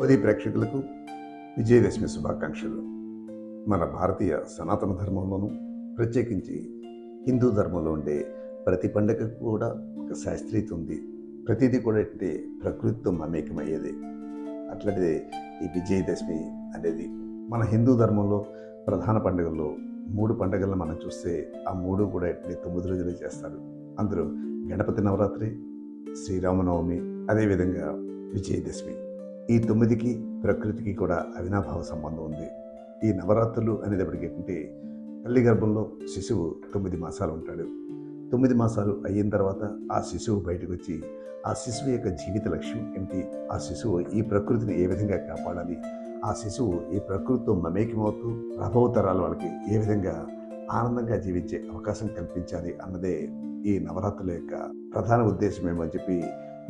మోదీ ప్రేక్షకులకు విజయదశమి శుభాకాంక్షలు. మన భారతీయ సనాతన ధర్మంలోనూ ప్రత్యేకించి హిందూ ధర్మంలో ఉండే ప్రతి పండగకు కూడా ఒక శాస్త్రీయత ఉంది. ప్రతిదీ కూడా అంటే ప్రకృతితో మమేకమయ్యేది. అట్లాంటిదే ఈ విజయదశమి అనేది మన హిందూ ధర్మంలో ప్రధాన పండుగల్లో మూడు పండుగలను మనం చూస్తే ఆ మూడు కూడా అంటే తొమ్మిది రోజులే చేస్తారు. అందులో గణపతి నవరాత్రి శ్రీరామనవమి అదేవిధంగా విజయదశమి. ఈ తొమ్మిదికి ప్రకృతికి కూడా అవినాభావ సంబంధం ఉంది. ఈ నవరాత్రులు అనేటప్పటికి ఏంటంటే తల్లి గర్భంలో శిశువు తొమ్మిది మాసాలు ఉంటాడు. తొమ్మిది మాసాలు అయిన తర్వాత ఆ శిశువు బయటకు వచ్చి ఆ శిశువు యొక్క జీవిత లక్ష్యం ఏంటి ఆ శిశువు ఈ ప్రకృతిని ఏ విధంగా కాపాడాలి? ఆ శిశువు ఈ ప్రకృతితో మమేకమవుతూ రాబో తరాల వాళ్ళకి ఏ విధంగా ఆనందంగా జీవించే అవకాశం కల్పించాలి అన్నదే ఈ నవరాత్రుల యొక్క ప్రధాన ఉద్దేశం ఏమో చెప్పి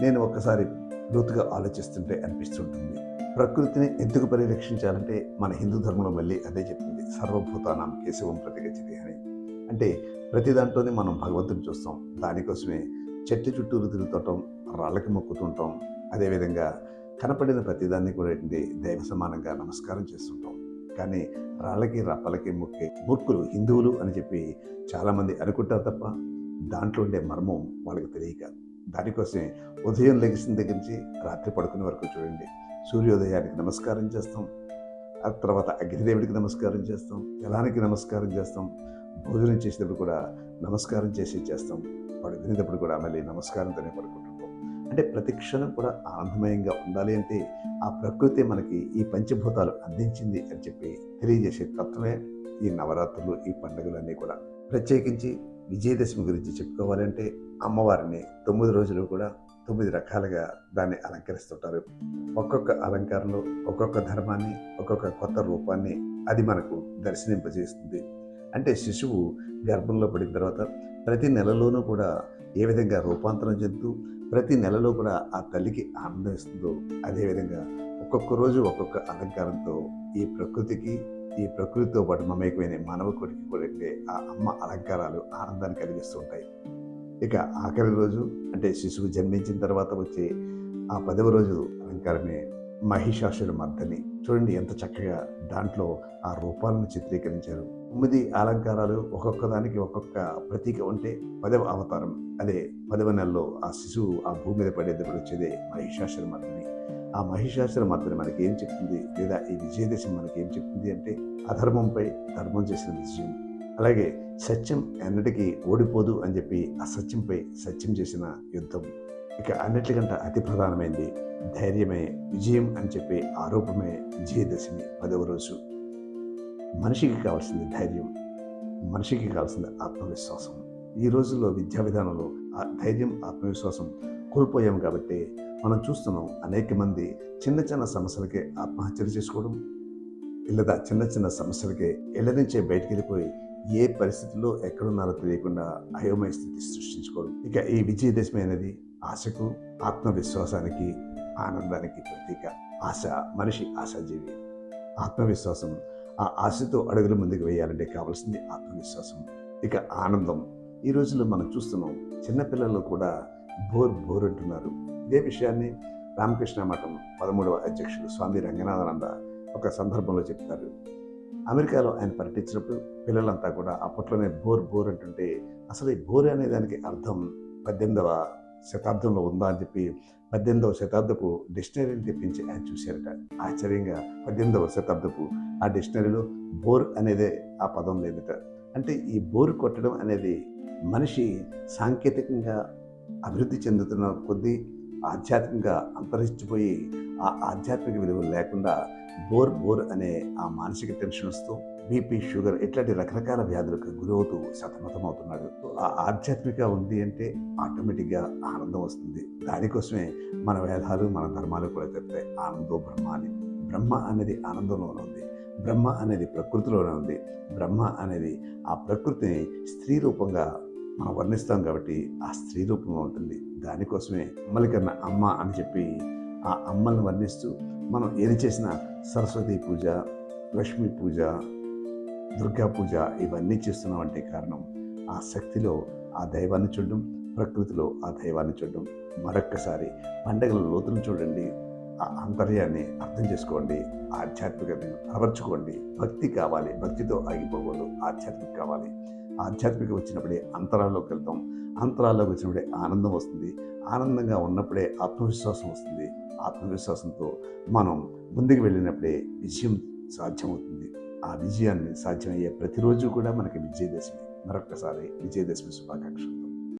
నేను ఒక్కసారి లోతుగా ఆలోచిస్తుంటే అనిపిస్తుంటుంది. ప్రకృతిని ఎందుకు పరిరక్షించాలంటే మన హిందూ ధర్మంలో మళ్ళీ అదే చెప్తుంది. సర్వభూతానాం కేశవం ప్రతిగచ్చతి అని. అంటే ప్రతి దాంట్లోనే మనం భగవంతుని చూస్తాం. దానికోసమే చెట్టు చుట్టూరు తిరుగుతుంటాం రాళ్ళకి మొక్కుతుంటాం. అదేవిధంగా కనపడిన ప్రతిదాన్ని కూడా ఏంటి దైవ సమానంగా నమస్కారం చేస్తుంటాం. కానీ రాళ్ళకి రప్పలకి మొక్కే మూర్ఖులు హిందువులు అని చెప్పి చాలామంది అనుకుంటారు తప్ప దాంట్లో ఉండే మర్మం వాళ్ళకి తెలియక దానికోసమే ఉదయం లెగిసిన దగ్గర నుంచి రాత్రి పడుకునే వరకు చూడండి. సూర్యోదయానికి నమస్కారం చేస్తాం. ఆ తర్వాత అగ్నిదేవుడికి నమస్కారం చేస్తాం. జలానికి నమస్కారం చేస్తాం. భోజనం చేసేటప్పుడు కూడా నమస్కారం చేసి చేస్తాం. పడుకునేటప్పుడు కూడా మళ్ళీ నమస్కారంతోనే పడుకుంటుంటాం. అంటే ప్రతి క్షణం కూడా ఆనందమయంగా ఉండాలి అంటే ఆ ప్రకృతి మనకి ఈ పంచభూతాలు అందించింది అని చెప్పి తెలియజేసే తత్వమే ఈ నవరాత్రులు ఈ పండుగలన్నీ కూడా ప్రత్యేకించి విజయదశమి గురించి చెప్పుకోవాలంటే అమ్మవారిని తొమ్మిది రోజులు కూడా తొమ్మిది రకాలుగా దాన్ని అలంకరిస్తుంటారు. ఒక్కొక్క అలంకారంలో ఒక్కొక్క ధర్మాన్ని ఒక్కొక్క కొత్త రూపాన్ని అది మనకు దర్శనింపజేస్తుంది అంటే శిశువు గర్భంలో పడిన తర్వాత ప్రతి నెలలోనూ కూడా ఏ విధంగా రూపాంతరం చెందుతూ ప్రతి నెలలో కూడా ఆ తల్లికి ఆనందం ఇస్తుందో అదేవిధంగా ఒక్కొక్క రోజు ఒక్కొక్క అలంకారంతో ఈ ప్రకృతికి ఈ ప్రకృతితో పాటు మమేకమైన మానవ కొడికి కూడా ఆ అమ్మ అలంకారాలు ఆనందాన్ని కలిగిస్తూ ఉంటాయి. ఇక ఆఖరి రోజు అంటే శిశువు జన్మించిన తర్వాత వచ్చే ఆ పదవ రోజు అలంకారమే మహిషాసుర మర్దని. చూడండి ఎంత చక్కగా దాంట్లో ఆ రూపాలను చిత్రీకరించారు. తొమ్మిది అలంకారాలు ఒక్కొక్క దానికి ఒక్కొక్క ప్రతీక ఉంటే పదవ అవతారం. అదే పదవ నెలలో ఆ శిశువు ఆ భూమి మీద పడేటప్పుడు వచ్చేదే మహిషాసుర మర్దని. ఆ మహిషాసుర మర్దని మనకి ఏం చెప్తుంది? లేదా ఈ విజయదశమి మనకి ఏం చెప్తుంది అంటే అధర్మంపై ధర్మం చేసిన విజయం. అలాగే సత్యం ఎన్నటికీ ఓడిపోదు అని చెప్పి అసత్యంపై సత్యం చేసిన యుద్ధం. ఇక అన్నిటికంటే అతి ప్రధానమైనది ధైర్యమే విజయం అని చెప్పి ఆరోపమే విజయదశమి పదవ రోజు. మనిషికి కావాల్సింది ధైర్యం మనిషికి కావాల్సింది ఆత్మవిశ్వాసం. ఈ రోజుల్లో విద్యా విధానంలో ఆ ధైర్యం ఆత్మవిశ్వాసం కోల్పోయాం కాబట్టి మనం చూస్తున్నాం అనేక మంది చిన్న చిన్న సమస్యలకే ఆత్మహత్యలు చేసుకోవడం. లేదా చిన్న చిన్న సమస్యలకే ఇళ్ళ నుంచే బయటికి వెళ్ళిపోయి ఏ పరిస్థితుల్లో ఎక్కడున్నారో తెలియకుండా అయోమయ స్థితి సృష్టించుకోవడం. ఇక ఈ విజయదశమి అనేది ఆశకు ఆత్మవిశ్వాసానికి ఆనందానికి ప్రతీక. ఆశ మనిషి ఆశాజీవి. ఆత్మవిశ్వాసం ఆ ఆశతో అడుగులు ముందుకు వేయాలంటే కావాల్సింది ఆత్మవిశ్వాసం. ఇక ఆనందం. ఈ రోజుల్లో మనం చూస్తున్నాం చిన్నపిల్లలు కూడా బోర్ బోర్ అంటున్నారు. ఇదే విషయాన్ని రామకృష్ణ మఠం పదమూడవ అధ్యక్షుడు స్వామి రంగనాథానంద ఒక సందర్భంలో చెప్తారు. అమెరికాలో ఆయన పర్యటించినప్పుడు పిల్లలంతా కూడా అప్పట్లోనే బోర్ బోర్ అంటుంటే అసలు ఈ బోర్ అనే దానికి అర్థం పద్దెనిమిదవ శతాబ్దంలో ఉందా అని చెప్పి పద్దెనిమిదవ శతాబ్దపు డిక్షనరీని తెప్పించి ఆయన చూశారట. ఆశ్చర్యంగా పద్దెనిమిదవ శతాబ్దపు ఆ డిక్షనరీలో బోర్ అనేదే ఆ పదం లేదట. అంటే ఈ బోర్ కొట్టడం అనేది మనిషి సాంకేతికంగా అభివృద్ధి చెందుతున్న కొద్దీ ఆధ్యాత్మికంగా అంతరించిపోయి ఆ ఆధ్యాత్మిక విలువలు లేకుండా బోర్ బోర్ అనే ఆ మానసిక టెన్షన్ వస్తూ బీపీ షుగర్ ఇట్లాంటి రకరకాల వ్యాధులకు గురవుతూ సతమతమవుతున్నాడు. ఆ ఆధ్యాత్మిక ఉంది అంటే ఆటోమేటిక్గా ఆనందం వస్తుంది. దానికోసమే మన వేదాలు మన ధర్మాలు కూడా చెప్తాయి. ఆనందో బ్రహ్మ అని. బ్రహ్మ అనేది ఆనందంలోనే ఉంది. బ్రహ్మ అనేది ప్రకృతిలోనే ఉంది. బ్రహ్మ అనేది ఆ ప్రకృతిని స్త్రీ రూపంగా మనం వర్ణిస్తాం కాబట్టి ఆ స్త్రీ రూపంలో ఉంటుంది. దానికోసమే అమ్మల అమ్మ అని చెప్పి ఆ అమ్మల్ని వర్ణిస్తూ మనం ఏది చేసినా సరస్వతి పూజ లక్ష్మీ పూజ దుర్గా పూజ ఇవన్నీ చేస్తున్నాం అంటే కారణం ఆ శక్తిలో ఆ దైవాన్ని చూడడం ప్రకృతిలో ఆ దైవాన్ని చూడడం. మరొక్కసారి పండగల లోతును చూడండి. ఆ అంతర్యాన్ని అర్థం చేసుకోండి. ఆధ్యాత్మికతను అలవర్చుకోండి. భక్తి కావాలి. భక్తితో ఆగిపోకూడదు. ఆధ్యాత్మిక కావాలి. ఆధ్యాత్మిక వచ్చినప్పుడే అంతరాల్లోకి వెళ్తాం. అంతరాల్లోకి వచ్చినప్పుడే ఆనందం వస్తుంది. ఆనందంగా ఉన్నప్పుడే ఆత్మవిశ్వాసం వస్తుంది. ఆత్మవిశ్వాసంతో మనం ముందుకు వెళ్ళినప్పుడే విజయం సాధ్యమవుతుంది. ఆ విజయాన్ని సాధ్యమయ్యే ప్రతిరోజు కూడా మనకి విజయదశమి. మరొకసారి విజయదశమి శుభాకాంక్షలు